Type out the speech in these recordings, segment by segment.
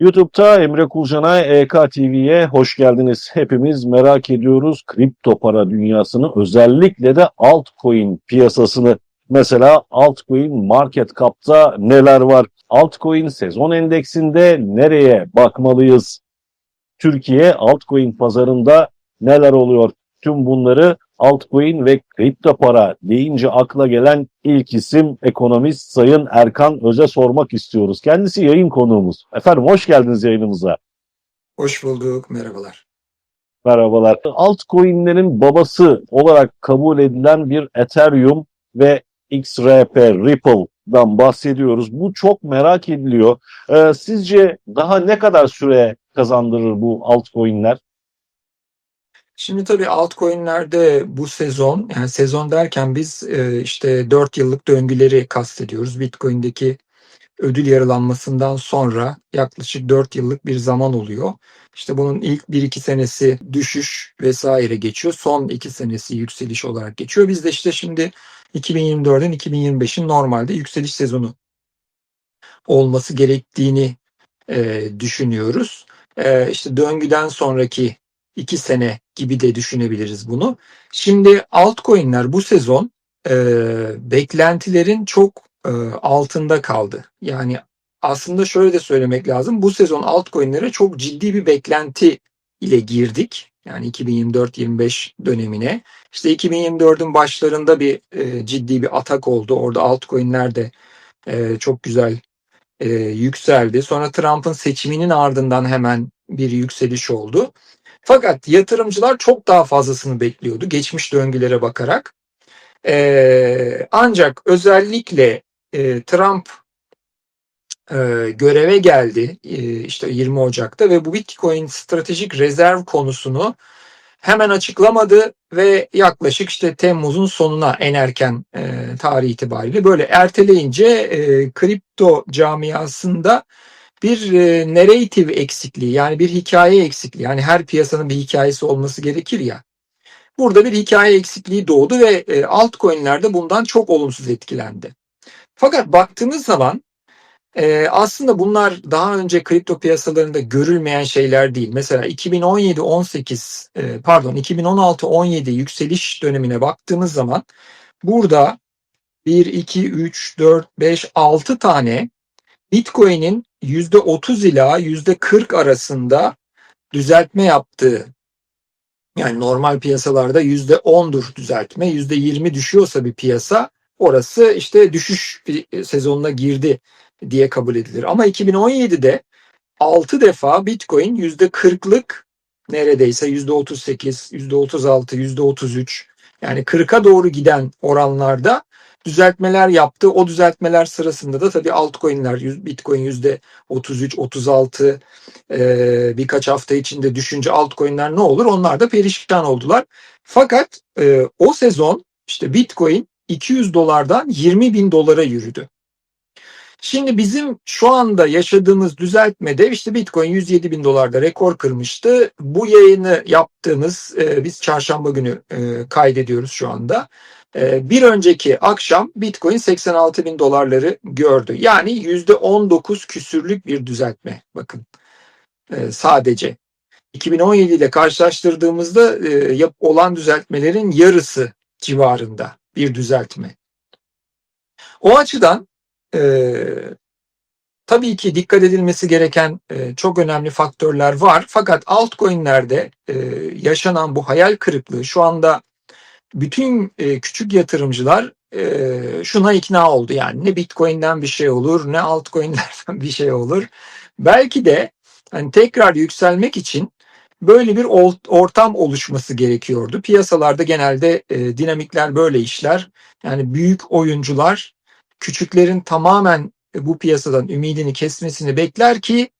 YouTube'da Emre Kulcanay EK TV'ye hoş geldiniz. Hepimiz merak ediyoruz kripto para dünyasını özellikle de altcoin piyasasını. Mesela altcoin market cap'ta neler var? Altcoin sezon endeksinde nereye bakmalıyız? Türkiye altcoin pazarında neler oluyor? Tüm bunları altcoin ve kripto para deyince akla gelen ilk isim ekonomist Sayın Erkan Öz'e sormak istiyoruz. Kendisi yayın konuğumuz. Efendim hoş geldiniz yayınımıza. Hoş bulduk, merhabalar. Merhabalar. Altcoin'lerin babası olarak kabul edilen bir Ethereum ve XRP, Ripple'dan bahsediyoruz. Bu çok merak ediliyor. Ee, sizce daha ne kadar süre kazandırır bu altcoin'ler? Şimdi tabii altcoin'lerde bu sezon, yani sezon derken biz e, işte 4 yıllık döngüleri kastediyoruz. Bitcoin'deki ödül yaralanmasından sonra yaklaşık 4 yıllık bir zaman oluyor. İşte bunun ilk 1-2 senesi düşüş vesaire geçiyor. Son 2 senesi yükseliş olarak geçiyor. Biz de işte şimdi 2024'ün 2025'in normalde yükseliş sezonu olması gerektiğini e, düşünüyoruz. E, işte döngüden sonraki 2 sene gibi de düşünebiliriz bunu. Şimdi altcoin'ler bu sezon e, beklentilerin çok e, altında kaldı. Yani aslında şöyle de söylemek lazım. Bu sezon altcoin'lere çok ciddi bir beklenti ile girdik. Yani 2024-25 dönemine. İşte 2024'ün başlarında bir e, ciddi bir atak oldu. Orada altcoin'ler de e, çok güzel e, yükseldi. Sonra Trump'ın seçiminin ardından hemen bir yükseliş oldu. Fakat yatırımcılar çok daha fazlasını bekliyordu geçmiş döngülere bakarak. Ee, ancak özellikle e, Trump e, göreve geldi e, işte 20 Ocak'ta ve bu Bitcoin stratejik rezerv konusunu hemen açıklamadı ve yaklaşık işte Temmuz'un sonuna en erken e, tarih itibariyle böyle erteleyince e, kripto camiasında bir e, narrative eksikliği yani bir hikaye eksikliği yani her piyasanın bir hikayesi olması gerekir ya. Burada bir hikaye eksikliği doğdu ve e, altcoin'ler de bundan çok olumsuz etkilendi. Fakat baktığımız zaman e, aslında bunlar daha önce kripto piyasalarında görülmeyen şeyler değil. Mesela 2017-18 e, pardon 2016-17 yükseliş dönemine baktığımız zaman burada 1, 2, 3, 4, 5, 6 tane Bitcoin'in %30 ila %40 arasında düzeltme yaptığı yani normal piyasalarda %10'dur düzeltme, %20 düşüyorsa bir piyasa orası işte düşüş sezonuna girdi diye kabul edilir. Ama 2017'de 6 defa Bitcoin %40'lık neredeyse %38, %36, %33 yani 40'a doğru giden oranlarda düzeltmeler yaptı. O düzeltmeler sırasında da tabii altcoin'ler Bitcoin yüzde 33, 36 e, birkaç hafta içinde düşünce altcoin'ler ne olur? Onlar da perişan oldular. Fakat e, o sezon işte Bitcoin 200 dolardan 20 bin dolara yürüdü. Şimdi bizim şu anda yaşadığımız düzeltmede işte Bitcoin 107 bin dolarda rekor kırmıştı. Bu yayını yaptığımız e, biz çarşamba günü kaydediyoruz şu anda. E, bir önceki akşam Bitcoin 86 bin dolarları gördü. Yani %19 küsürlük bir düzeltme bakın e, sadece. 2017 ile karşılaştırdığımızda e, olan düzeltmelerin yarısı civarında bir düzeltme. O açıdan e, tabii ki dikkat edilmesi gereken çok önemli faktörler var. Fakat altcoin'lerde e, yaşanan bu hayal kırıklığı şu anda bütün e, küçük yatırımcılar e, şuna ikna oldu. Yani ne Bitcoin'den bir şey olur ne altcoin'lerden bir şey olur. Belki de hani tekrar yükselmek için böyle bir ortam oluşması gerekiyordu. Piyasalarda genelde e, dinamikler böyle işler. Yani büyük oyuncular küçüklerin tamamen bu piyasadan ümidini kesmesini bekler ki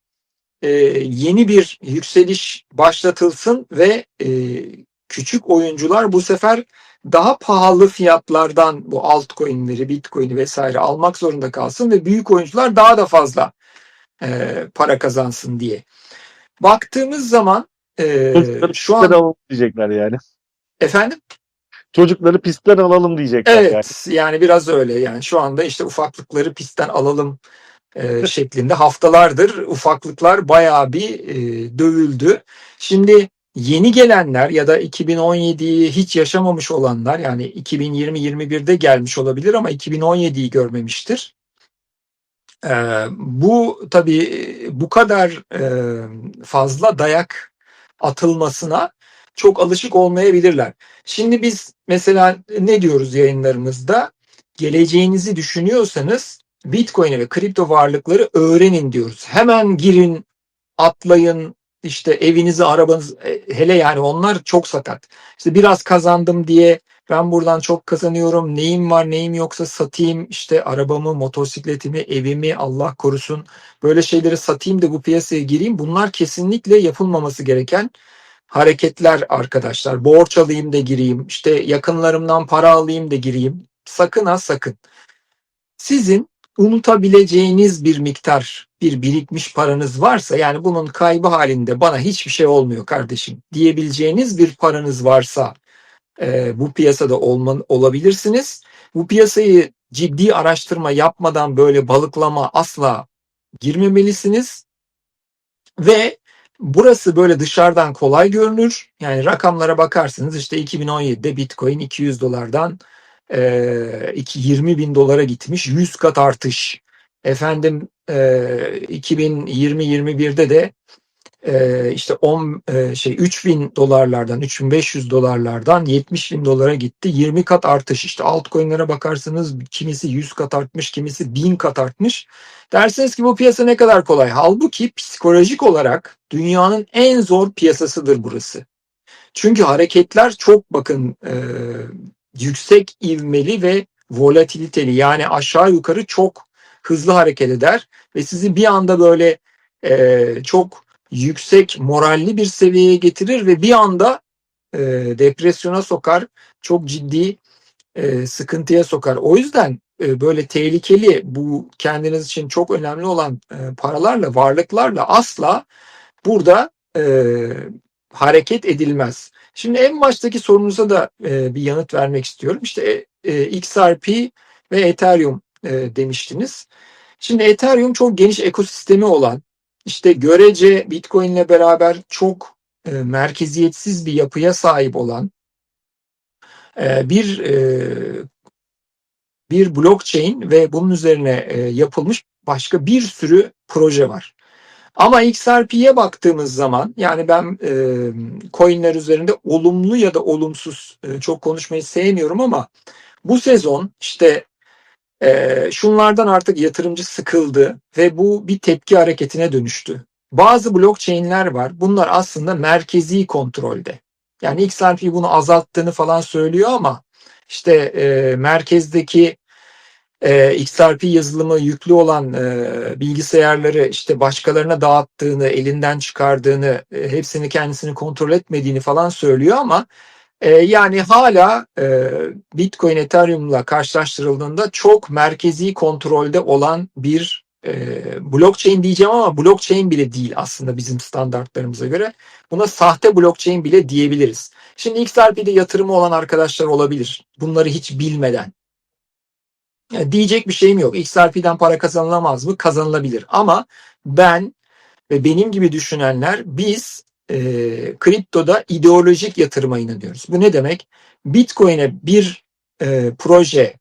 e, yeni bir yükseliş başlatılsın ve e, küçük oyuncular bu sefer daha pahalı fiyatlardan bu altcoin'leri, bitcoin'i vesaire almak zorunda kalsın ve büyük oyuncular daha da fazla e, para kazansın diye. Baktığımız zaman e, şu an alalım diyecekler yani. efendim Çocukları pistten alalım diyecekler evet yani. yani biraz öyle yani şu anda işte ufaklıkları pistten alalım e, şeklinde haftalardır ufaklıklar bayağı bir e, dövüldü. Şimdi yeni gelenler ya da 2017'yi hiç yaşamamış olanlar yani 2020-21'de gelmiş olabilir ama 2017'yi görmemiştir. Ee, bu tabii bu kadar e, fazla dayak atılmasına çok alışık olmayabilirler. Şimdi biz mesela ne diyoruz yayınlarımızda? Geleceğinizi düşünüyorsanız Bitcoin'i ve kripto varlıkları öğrenin diyoruz. Hemen girin, atlayın, işte evinizi, arabanız e, hele yani onlar çok sakat. İşte biraz kazandım diye ben buradan çok kazanıyorum. Neyim var, neyim yoksa satayım. işte arabamı, motosikletimi, evimi Allah korusun. Böyle şeyleri satayım da bu piyasaya gireyim. Bunlar kesinlikle yapılmaması gereken hareketler arkadaşlar. Borç alayım da gireyim. işte yakınlarımdan para alayım da gireyim. Sakın ha sakın. Sizin unutabileceğiniz bir miktar bir birikmiş paranız varsa yani bunun kaybı halinde bana hiçbir şey olmuyor kardeşim diyebileceğiniz bir paranız varsa e, bu piyasada olman, olabilirsiniz. Bu piyasayı ciddi araştırma yapmadan böyle balıklama asla girmemelisiniz. Ve burası böyle dışarıdan kolay görünür. Yani rakamlara bakarsınız işte 2017'de Bitcoin 200 dolardan e, 20 bin dolara gitmiş. 100 kat artış. Efendim e, 2020-21'de de e, işte 10 e, şey 3000 dolarlardan 3500 dolarlardan 70 bin dolara gitti. 20 kat artış. İşte altcoin'lere bakarsanız kimisi 100 kat artmış, kimisi 1000 kat artmış. Dersiniz ki bu piyasa ne kadar kolay. Halbuki psikolojik olarak dünyanın en zor piyasasıdır burası. Çünkü hareketler çok bakın e, yüksek ivmeli ve volatiliteli yani aşağı yukarı çok hızlı hareket eder ve sizi bir anda böyle e, çok yüksek moralli bir seviyeye getirir ve bir anda e, depresyona sokar, çok ciddi e, sıkıntıya sokar. O yüzden e, böyle tehlikeli bu kendiniz için çok önemli olan e, paralarla, varlıklarla asla burada e, hareket edilmez. Şimdi en baştaki sorunuza da e, bir yanıt vermek istiyorum. İşte e, XRP ve Ethereum e, demiştiniz. Şimdi Ethereum çok geniş ekosistemi olan, işte görece Bitcoin ile beraber çok e, merkeziyetsiz bir yapıya sahip olan e, bir e, bir blockchain ve bunun üzerine e, yapılmış başka bir sürü proje var. Ama XRP'ye baktığımız zaman yani ben e, coinler üzerinde olumlu ya da olumsuz e, çok konuşmayı sevmiyorum ama bu sezon işte e, şunlardan artık yatırımcı sıkıldı ve bu bir tepki hareketine dönüştü. Bazı blockchain'ler var. Bunlar aslında merkezi kontrolde. Yani XRP bunu azalttığını falan söylüyor ama işte e, merkezdeki e, XRP yazılımı yüklü olan e, bilgisayarları işte başkalarına dağıttığını, elinden çıkardığını, e, hepsini kendisini kontrol etmediğini falan söylüyor ama e, yani hala e, Bitcoin Ethereum'la karşılaştırıldığında çok merkezi kontrolde olan bir e, blockchain diyeceğim ama blockchain bile değil aslında bizim standartlarımıza göre. Buna sahte blockchain bile diyebiliriz. Şimdi XRP'de yatırımı olan arkadaşlar olabilir. Bunları hiç bilmeden. Diyecek bir şeyim yok. XRP'den para kazanılamaz mı? Kazanılabilir. Ama ben ve benim gibi düşünenler biz e, kriptoda ideolojik yatırıma inanıyoruz. Bu ne demek? Bitcoin'e bir e, proje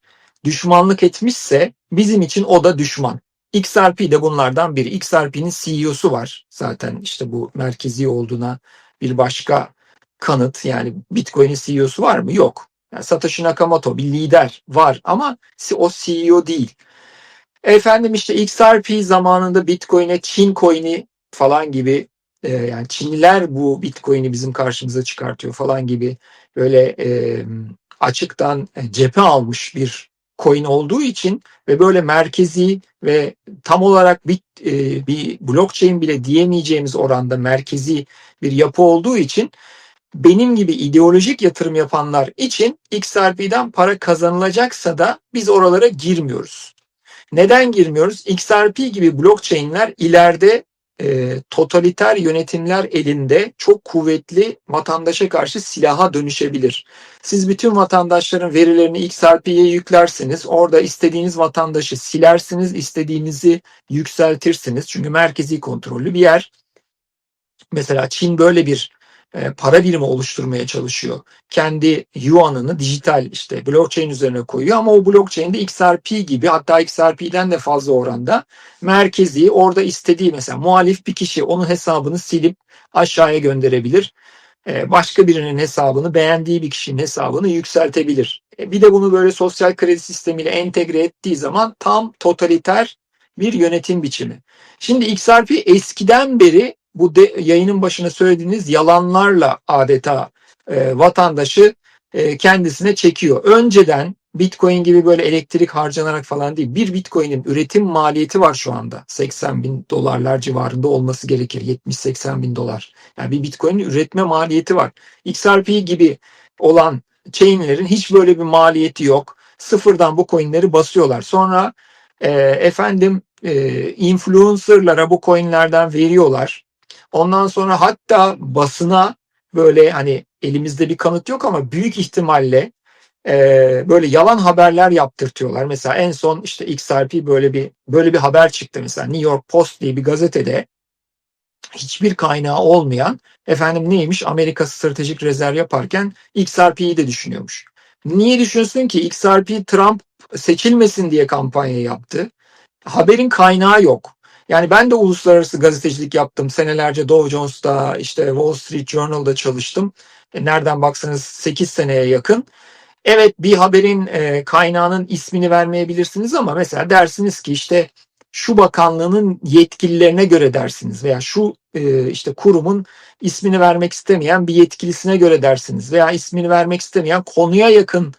düşmanlık etmişse bizim için o da düşman. XRP de bunlardan biri. XRP'nin CEO'su var. Zaten işte bu merkezi olduğuna bir başka kanıt. Yani Bitcoin'in CEO'su var mı? Yok. Yani Satoshi Nakamoto bir lider var ama o CEO değil. Efendim işte XRP zamanında Bitcoin'e Çin coin'i falan gibi e, yani Çinliler bu Bitcoin'i bizim karşımıza çıkartıyor falan gibi böyle e, açıktan cephe almış bir coin olduğu için ve böyle merkezi ve tam olarak bir, e, bir blockchain bile diyemeyeceğimiz oranda merkezi bir yapı olduğu için benim gibi ideolojik yatırım yapanlar için XRP'den para kazanılacaksa da biz oralara girmiyoruz. Neden girmiyoruz? XRP gibi blockchain'ler ileride e, totaliter yönetimler elinde çok kuvvetli vatandaşa karşı silaha dönüşebilir. Siz bütün vatandaşların verilerini XRP'ye yüklersiniz. Orada istediğiniz vatandaşı silersiniz, istediğinizi yükseltirsiniz. Çünkü merkezi kontrollü bir yer. Mesela Çin böyle bir para birimi oluşturmaya çalışıyor. Kendi yuanını dijital işte blockchain üzerine koyuyor ama o blockchain'de XRP gibi hatta XRP'den de fazla oranda merkezi orada istediği mesela muhalif bir kişi onun hesabını silip aşağıya gönderebilir. E, başka birinin hesabını beğendiği bir kişinin hesabını yükseltebilir. E, bir de bunu böyle sosyal kredi sistemiyle entegre ettiği zaman tam totaliter bir yönetim biçimi. Şimdi XRP eskiden beri bu de, yayının başına söylediğiniz yalanlarla adeta e, vatandaşı e, kendisine çekiyor. Önceden Bitcoin gibi böyle elektrik harcanarak falan değil. Bir Bitcoin'in üretim maliyeti var şu anda. 80 bin dolarlar civarında olması gerekir. 70-80 bin dolar. Yani bir Bitcoin'in üretme maliyeti var. XRP gibi olan chainlerin hiç böyle bir maliyeti yok. Sıfırdan bu coinleri basıyorlar. Sonra e, efendim e, influencerlara bu coinlerden veriyorlar. Ondan sonra hatta basına böyle hani elimizde bir kanıt yok ama büyük ihtimalle e, böyle yalan haberler yaptırtıyorlar. Mesela en son işte XRP böyle bir böyle bir haber çıktı mesela New York Post diye bir gazetede hiçbir kaynağı olmayan efendim neymiş Amerika stratejik rezerv yaparken XRP'yi de düşünüyormuş. Niye düşünüyorsun ki XRP Trump seçilmesin diye kampanya yaptı. Haberin kaynağı yok. Yani ben de uluslararası gazetecilik yaptım. Senelerce Dow Jones'ta, işte Wall Street Journal'da çalıştım. E, nereden baksanız 8 seneye yakın. Evet bir haberin e, kaynağının ismini vermeyebilirsiniz ama mesela dersiniz ki işte şu bakanlığının yetkililerine göre dersiniz veya şu e, işte kurumun ismini vermek istemeyen bir yetkilisine göre dersiniz veya ismini vermek istemeyen konuya yakın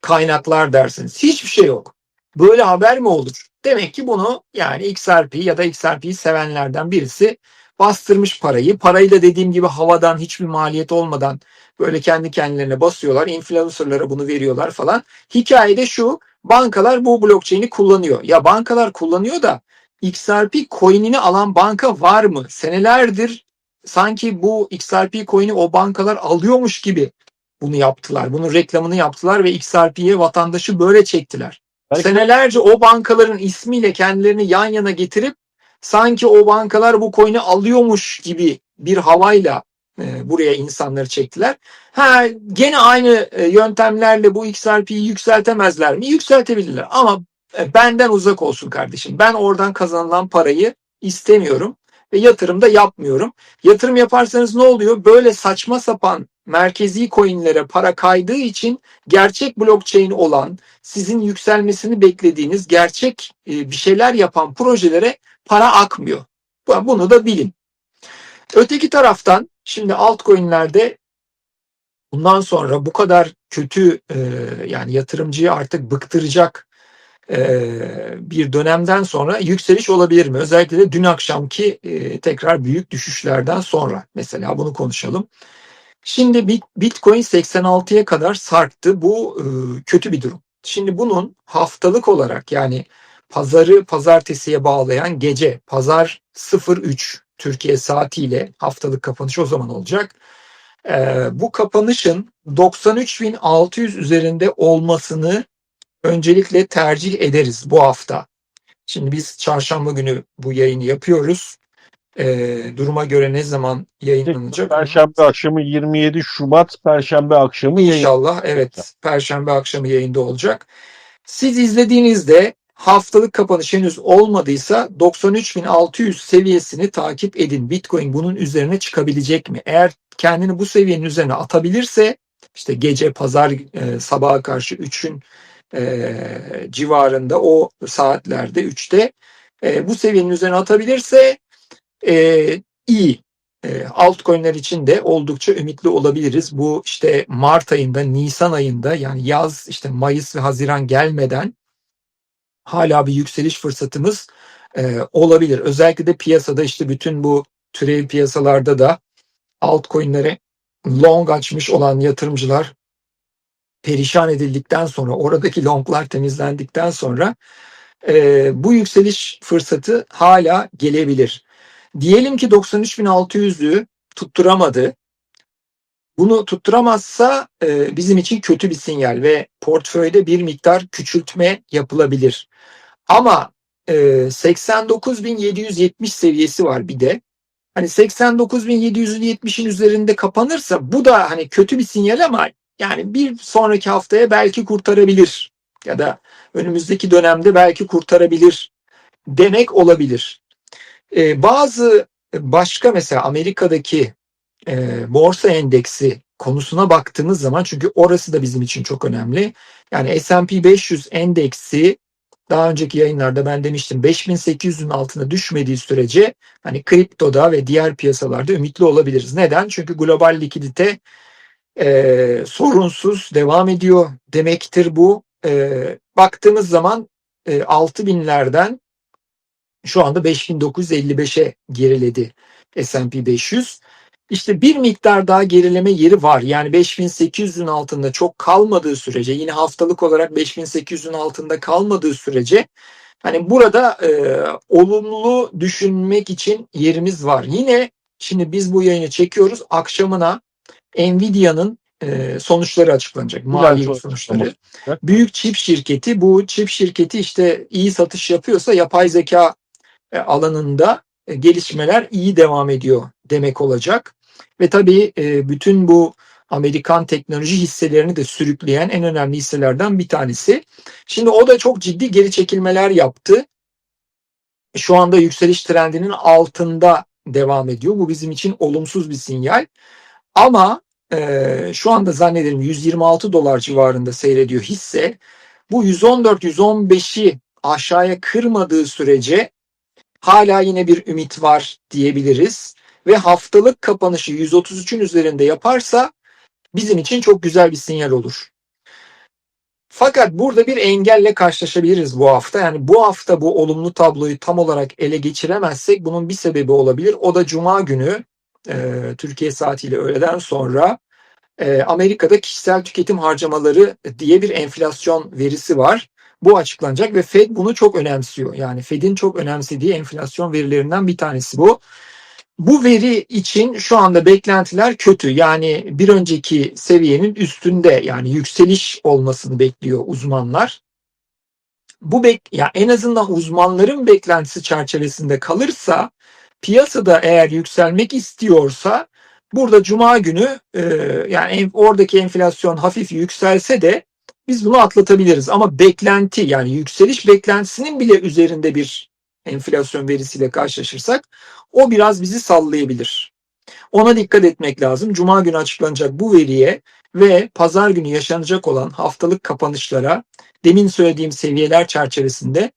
kaynaklar dersiniz. Hiçbir şey yok. Böyle haber mi olur? Demek ki bunu yani XRP ya da XRP'yi sevenlerden birisi bastırmış parayı. Parayı da dediğim gibi havadan hiçbir maliyet olmadan böyle kendi kendilerine basıyorlar. Influencerlara bunu veriyorlar falan. Hikayede şu bankalar bu blockchain'i kullanıyor. Ya bankalar kullanıyor da XRP coin'ini alan banka var mı? Senelerdir sanki bu XRP coin'i o bankalar alıyormuş gibi bunu yaptılar. Bunun reklamını yaptılar ve XRP'ye vatandaşı böyle çektiler. Belki- Senelerce o bankaların ismiyle kendilerini yan yana getirip sanki o bankalar bu coin'i alıyormuş gibi bir havayla e, buraya insanları çektiler. Ha gene aynı e, yöntemlerle bu XRP'yi yükseltemezler mi? Yükseltebilirler ama e, benden uzak olsun kardeşim. Ben oradan kazanılan parayı istemiyorum ve yatırım da yapmıyorum. Yatırım yaparsanız ne oluyor? Böyle saçma sapan merkezi coinlere para kaydığı için gerçek blockchain olan sizin yükselmesini beklediğiniz gerçek e, bir şeyler yapan projelere para akmıyor. Bu- Bunu da bilin. Öteki taraftan şimdi altcoin'lerde bundan sonra bu kadar kötü e, yani yatırımcıyı artık bıktıracak e, bir dönemden sonra yükseliş olabilir mi? Özellikle de dün akşamki tekrar büyük düşüşlerden sonra mesela bunu konuşalım. Şimdi Bit- Bitcoin 86'ya kadar sarktı. Bu e, kötü bir durum. Şimdi bunun haftalık olarak yani pazarı pazartesiye bağlayan gece pazar 03 Türkiye saatiyle haftalık kapanış o zaman olacak. E, bu kapanışın 93.600 üzerinde olmasını öncelikle tercih ederiz bu hafta. Şimdi biz çarşamba günü bu yayını yapıyoruz. E, duruma göre ne zaman yayınlanacak? Perşembe akşamı 27 Şubat Perşembe akşamı yayın. İnşallah evet Perşembe akşamı yayında olacak. Siz izlediğinizde haftalık kapanış henüz olmadıysa 93.600 seviyesini takip edin. Bitcoin bunun üzerine çıkabilecek mi? Eğer kendini bu seviyenin üzerine atabilirse işte gece pazar e, sabaha karşı 3'ün e, civarında o saatlerde 3'te e, bu seviyenin üzerine atabilirse e, iyi e, altcoin'ler için de oldukça ümitli olabiliriz. Bu işte Mart ayında, Nisan ayında yani yaz işte Mayıs ve Haziran gelmeden hala bir yükseliş fırsatımız e, olabilir. Özellikle de piyasada işte bütün bu türev piyasalarda da altcoin'lere long açmış olan yatırımcılar perişan edildikten sonra oradaki longlar temizlendikten sonra e, bu yükseliş fırsatı hala gelebilir. Diyelim ki 93.600'ü tutturamadı. Bunu tutturamazsa e, bizim için kötü bir sinyal ve portföyde bir miktar küçültme yapılabilir. Ama e, 89.770 seviyesi var bir de. Hani 89.770'in üzerinde kapanırsa bu da hani kötü bir sinyal ama yani bir sonraki haftaya belki kurtarabilir ya da önümüzdeki dönemde belki kurtarabilir demek olabilir. Ee, bazı başka mesela Amerika'daki e, borsa endeksi konusuna baktığımız zaman çünkü orası da bizim için çok önemli. Yani S&P 500 endeksi daha önceki yayınlarda ben demiştim 5800'ün altına düşmediği sürece hani kriptoda ve diğer piyasalarda ümitli olabiliriz. Neden? Çünkü global likidite e, sorunsuz devam ediyor demektir bu. E, baktığımız zaman e, 6000'lerden şu anda 5955'e geriledi S&P 500. İşte bir miktar daha gerileme yeri var. Yani 5800'ün altında çok kalmadığı sürece yine haftalık olarak 5800'ün altında kalmadığı sürece hani burada e, olumlu düşünmek için yerimiz var. Yine şimdi biz bu yayını çekiyoruz. Akşamına Nvidia'nın e, sonuçları açıklanacak. Mali sonuç sonuçları. Büyük çip şirketi bu çip şirketi işte iyi satış yapıyorsa yapay zeka alanında e, gelişmeler iyi devam ediyor demek olacak. Ve tabii e, bütün bu Amerikan teknoloji hisselerini de sürükleyen en önemli hisselerden bir tanesi. Şimdi o da çok ciddi geri çekilmeler yaptı. Şu anda yükseliş trendinin altında devam ediyor. Bu bizim için olumsuz bir sinyal. Ama e, şu anda zannederim 126 dolar civarında seyrediyor hisse. Bu 114-115'i aşağıya kırmadığı sürece hala yine bir ümit var diyebiliriz. Ve haftalık kapanışı 133'ün üzerinde yaparsa bizim için çok güzel bir sinyal olur. Fakat burada bir engelle karşılaşabiliriz bu hafta. Yani bu hafta bu olumlu tabloyu tam olarak ele geçiremezsek bunun bir sebebi olabilir. O da Cuma günü e, Türkiye saatiyle öğleden sonra e, Amerika'da kişisel tüketim harcamaları diye bir enflasyon verisi var. Bu açıklanacak ve Fed bunu çok önemsiyor. Yani Fed'in çok önemsediği enflasyon verilerinden bir tanesi bu. Bu veri için şu anda beklentiler kötü. Yani bir önceki seviyenin üstünde yani yükseliş olmasını bekliyor uzmanlar. Bu bek ya en azından uzmanların beklentisi çerçevesinde kalırsa piyasada eğer yükselmek istiyorsa burada cuma günü e, yani oradaki enflasyon hafif yükselse de biz bunu atlatabiliriz. Ama beklenti yani yükseliş beklentisinin bile üzerinde bir enflasyon verisiyle karşılaşırsak o biraz bizi sallayabilir. Ona dikkat etmek lazım. Cuma günü açıklanacak bu veriye ve pazar günü yaşanacak olan haftalık kapanışlara demin söylediğim seviyeler çerçevesinde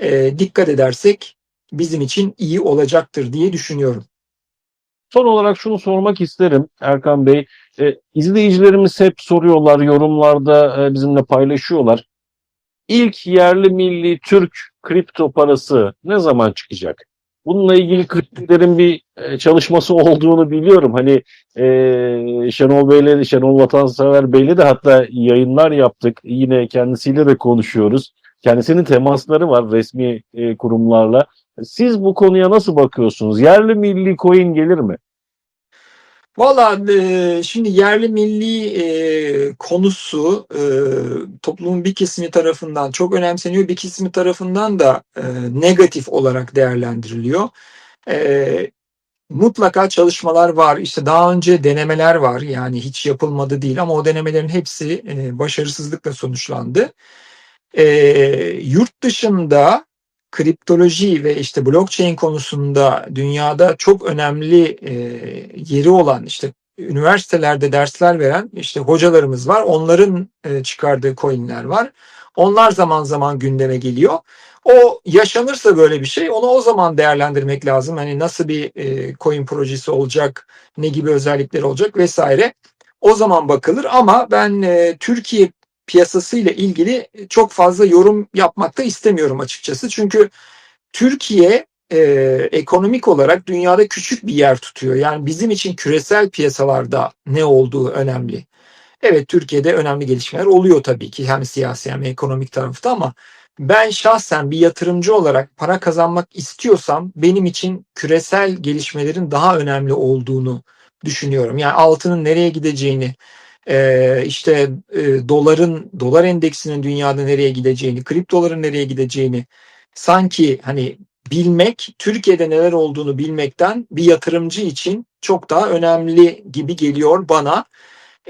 e, dikkat edersek bizim için iyi olacaktır diye düşünüyorum. Son olarak şunu sormak isterim Erkan Bey. E, izleyicilerimiz hep soruyorlar, yorumlarda e, bizimle paylaşıyorlar. İlk yerli milli Türk kripto parası ne zaman çıkacak? Bununla ilgili kriptolerin bir e, çalışması olduğunu biliyorum. Hani e, Şenol Bey'le, Şenol Vatansever Bey'le de hatta yayınlar yaptık. Yine kendisiyle de konuşuyoruz. Kendisinin temasları var resmi e, kurumlarla. Siz bu konuya nasıl bakıyorsunuz? Yerli milli coin gelir mi? Valla e, şimdi yerli milli e, konusu e, toplumun bir kesimi tarafından çok önemseniyor, bir kesimi tarafından da negatif olarak değerlendiriliyor. Mutlaka çalışmalar var. İşte daha önce denemeler var. Yani hiç yapılmadı değil ama o denemelerin hepsi başarısızlıkla sonuçlandı. Yurt dışında kriptoloji ve işte blockchain konusunda dünyada çok önemli e, yeri olan işte üniversitelerde dersler veren işte hocalarımız var. Onların e, çıkardığı coinler var. Onlar zaman zaman gündeme geliyor. O yaşanırsa böyle bir şey onu o zaman değerlendirmek lazım. Hani nasıl bir e, coin projesi olacak, ne gibi özellikleri olacak vesaire. O zaman bakılır ama ben e, Türkiye piyasası ile ilgili çok fazla yorum yapmak da istemiyorum açıkçası. Çünkü Türkiye e, ekonomik olarak dünyada küçük bir yer tutuyor. Yani bizim için küresel piyasalarda ne olduğu önemli. Evet Türkiye'de önemli gelişmeler oluyor tabii ki hem siyasi hem ekonomik tarafta ama ben şahsen bir yatırımcı olarak para kazanmak istiyorsam benim için küresel gelişmelerin daha önemli olduğunu düşünüyorum. Yani altının nereye gideceğini, e, işte e, doların dolar endeksinin dünyada nereye gideceğini, kriptoların nereye gideceğini sanki hani bilmek, Türkiye'de neler olduğunu bilmekten bir yatırımcı için çok daha önemli gibi geliyor bana.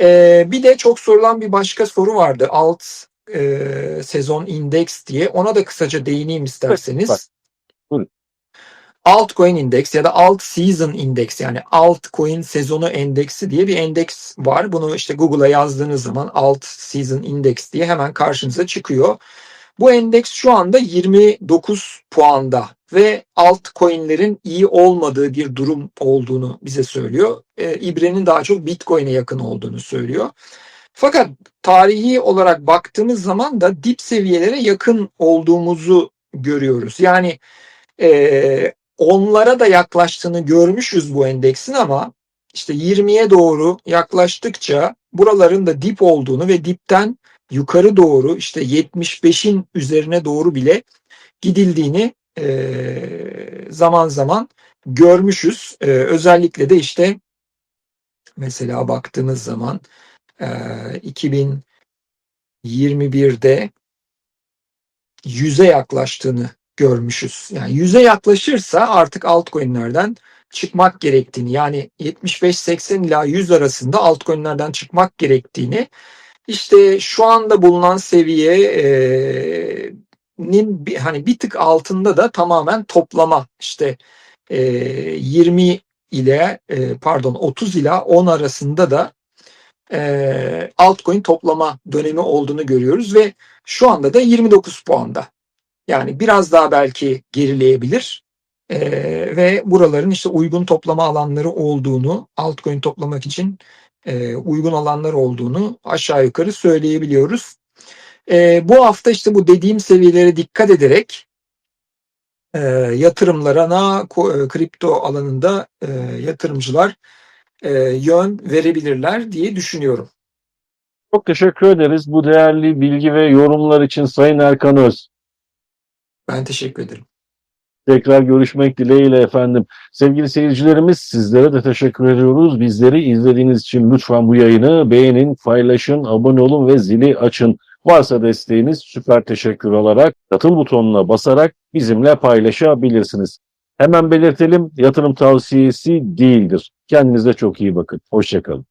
E, bir de çok sorulan bir başka soru vardı. Alt e, sezon indeks diye. Ona da kısaca değineyim isterseniz. bak, buyurun. Altcoin indeks ya da alt season indeks yani altcoin sezonu endeksi diye bir endeks var. Bunu işte Google'a yazdığınız zaman alt season index diye hemen karşınıza çıkıyor. Bu endeks şu anda 29 puanda ve altcoin'lerin iyi olmadığı bir durum olduğunu bize söylüyor. E, İbre'nin daha çok Bitcoin'e yakın olduğunu söylüyor. Fakat tarihi olarak baktığımız zaman da dip seviyelere yakın olduğumuzu görüyoruz. Yani e, onlara da yaklaştığını görmüşüz bu endeksin ama işte 20'ye doğru yaklaştıkça buraların da dip olduğunu ve dipten yukarı doğru işte 75'in üzerine doğru bile gidildiğini zaman zaman görmüşüz. Özellikle de işte mesela baktığınız zaman e, 2021'de 100'e yaklaştığını görmüşüz. Yani 100'e yaklaşırsa artık altcoin'lerden çıkmak gerektiğini yani 75-80 ila 100 arasında altcoin'lerden çıkmak gerektiğini işte şu anda bulunan seviyenin bir, hani bir tık altında da tamamen toplama işte e, 20 ile e, pardon 30 ila 10 arasında da e, altcoin toplama dönemi olduğunu görüyoruz ve şu anda da 29 puanda. Yani biraz daha belki gerileyebilir. E, ve buraların işte uygun toplama alanları olduğunu, altcoin toplamak için e, uygun alanlar olduğunu aşağı yukarı söyleyebiliyoruz. E, bu hafta işte bu dediğim seviyelere dikkat ederek e, yatırımlarına e, kripto alanında e, yatırımcılar e, yön verebilirler diye düşünüyorum. Çok teşekkür ederiz bu değerli bilgi ve yorumlar için Sayın Erkan Öz. Ben teşekkür ederim. Tekrar görüşmek dileğiyle efendim. Sevgili seyircilerimiz sizlere de teşekkür ediyoruz. Bizleri izlediğiniz için lütfen bu yayını beğenin, paylaşın, abone olun ve zili açın. Varsa desteğiniz süper teşekkür olarak katıl butonuna basarak bizimle paylaşabilirsiniz. Hemen belirtelim yatırım tavsiyesi değildir. Kendinize çok iyi bakın. Hoşçakalın.